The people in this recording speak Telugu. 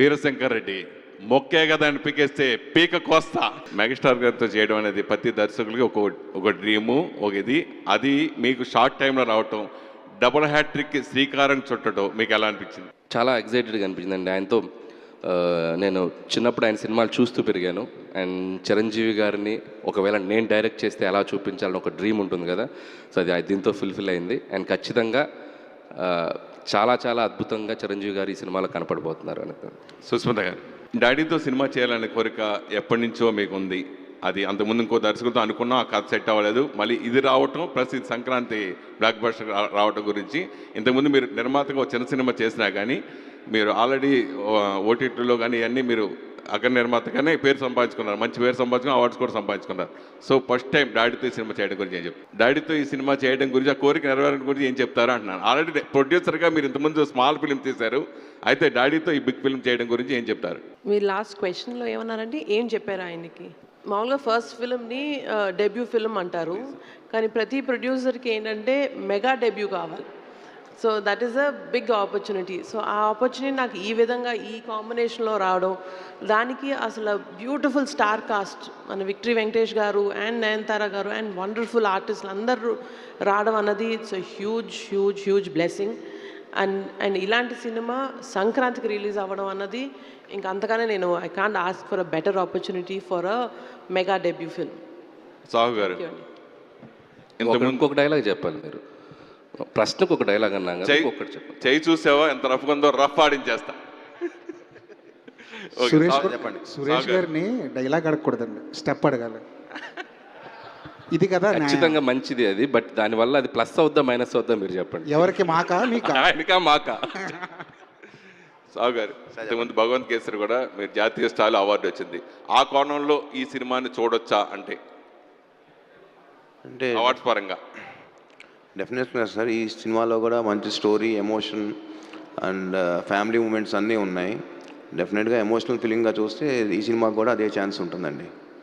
వీరశంకర్ రెడ్డి మొక్కే కదా అని పీకేస్తే పీక కోస్తా. మెగాస్టార్ గారితో చేయడం అనేది ప్రతి దర్శకులకి ఒక ఒక డ్రీము ఒక ఇది. అది మీకు షార్ట్ టైంలో రావటం డబుల్ హ్యాట్రిక్ శ్రీకారం చుట్టడం మీకు ఎలా అనిపించింది? చాలా ఎగ్జైటెడ్గా అనిపించిందండి. ఆయనతో నేను చిన్నప్పుడు ఆయన సినిమాలు చూస్తూ పెరిగాను. అండ్ చిరంజీవి గారిని ఒకవేళ నేను డైరెక్ట్ చేస్తే ఎలా చూపించాలని ఒక డ్రీమ్ ఉంటుంది కదా. సో అది దీంతో ఫుల్ఫిల్ అయింది. అండ్ ఖచ్చితంగా చాలా చాలా అద్భుతంగా చిరంజీవి గారు ఈ సినిమాలో కనపడబోతున్నారు అనక. సుస్మిత గారు డాడీతో సినిమా చేయాలనే కోరిక ఎప్పటి నుంచో మీకు ఉంది అది అంతకుముందు ఇంకో దర్శకులతో అనుకున్నా ఆ కథ సెట్ అవ్వలేదు. మళ్ళీ ఇది రావటం ప్లస్ ఇది సంక్రాంతి బ్లాక్ బస్టర్ రావటం గురించి ఇంతకుముందు మీరు నిర్మాతగా ఒక చిన్న సినిమా చేసినా కానీ మీరు ఆల్రెడీ ఓటీటీలో కానీ ఇవన్నీ మీరు అగ్ర నిర్మాతగానే పేరు సంపాదించుకున్నారు. మంచి పేరు సంపాదించుకుని అవార్డ్స్ కూడా సంపాదించుకున్నారు. సో ఫస్ట్ టైం డాడీతో ఈ సినిమా చేయడం గురించి ఏం చెప్తారు డాడీతో ఈ సినిమా చేయడం గురించి ఆ కోరిక నెరవేరడం గురించి ఏం చెప్తారా అంటున్నాను. ఆల్రెడీ ప్రొడ్యూసర్గా మీరు ఇంతకుముందు స్మాల్ ఫిల్మ్ తీశారు. అయితే డాడీతో ఈ బిగ్ ఫిల్మ్ చేయడం గురించి ఏం చెప్తారు? మీరు లాస్ట్ క్వశ్చన్లో ఏమన్నారంటే ఏం చెప్పారు ఆయనకి? మామూలుగా ఫస్ట్ ఫిల్మ్ని డెబ్యూ ఫిల్మ్ అంటారు. కానీ ప్రతి ప్రొడ్యూసర్కి ఏంటంటే మెగా డెబ్యూ కావాలి. So that is a big opportunity so ఆ ఆపర్చునిటీ నాకు ఈ విధంగా ఈ కాంబినేషన్లో రావడం దానికి అసలు బ్యూటిఫుల్ స్టార్ కాస్ట్ మన విక్టరీ వెంకటేష్ గారు అండ్ నయనతార గారు అండ్ వండర్ఫుల్ ఆర్టిస్టులు అందరూ రావడం అన్నది it's huge huge huge blessing and and ఇలాంటి సినిమా సంక్రాంతికి రిలీజ్ అవ్వడం అన్నది ఇంకా అంతగానే నేను I can't ask for a better opportunity for a mega debut film Sahu garu ఇంకొక డైలాగ్ చెప్పాలి మీరు. ప్రశ్నకు ఒక డైలాగ్ అన్నాం కదా చెయ్యి ఇంకొకటి చెప్పండి చెయ్యి చూసావా? ఎంత రఫ్గా ఉందో రఫ్ ఆడించేస్తా. ఓకే, సురేష్ చెప్పండి. సురేష్. గారిని డైలాగ్ అడగకూడదండి. స్టెప్ అడగాలి. ఇది కదా. ఖచ్చితంగా మంచిది అది బట్ దానివల్ల అది ప్లస్ అవుద్దా మైనస్ అవుద్దా మీరు చెప్పండి. ఎవరికి మాకా మీకా? ఆయనకా మాకా? సాగు గారు ఇంతకుముందు భగవంత్ కేసరి కూడా మీరు జాతీయ స్థాయిలో అవార్డు వచ్చింది. ఆ కోణంలో ఈ సినిమాని చూడొచ్చా అంటే? అంటే అవార్డ్స్ పరంగా. డెఫినెట్గా సార్ ఈ సినిమాలో కూడా మంచి story emotion and family moments అన్నీ ఉన్నాయి. డెఫినెట్గా ఎమోషనల్ ఫీలింగ్గా చూస్తే ఈ సినిమాకి కూడా అదే ఛాన్స్ ఉంటుందండి.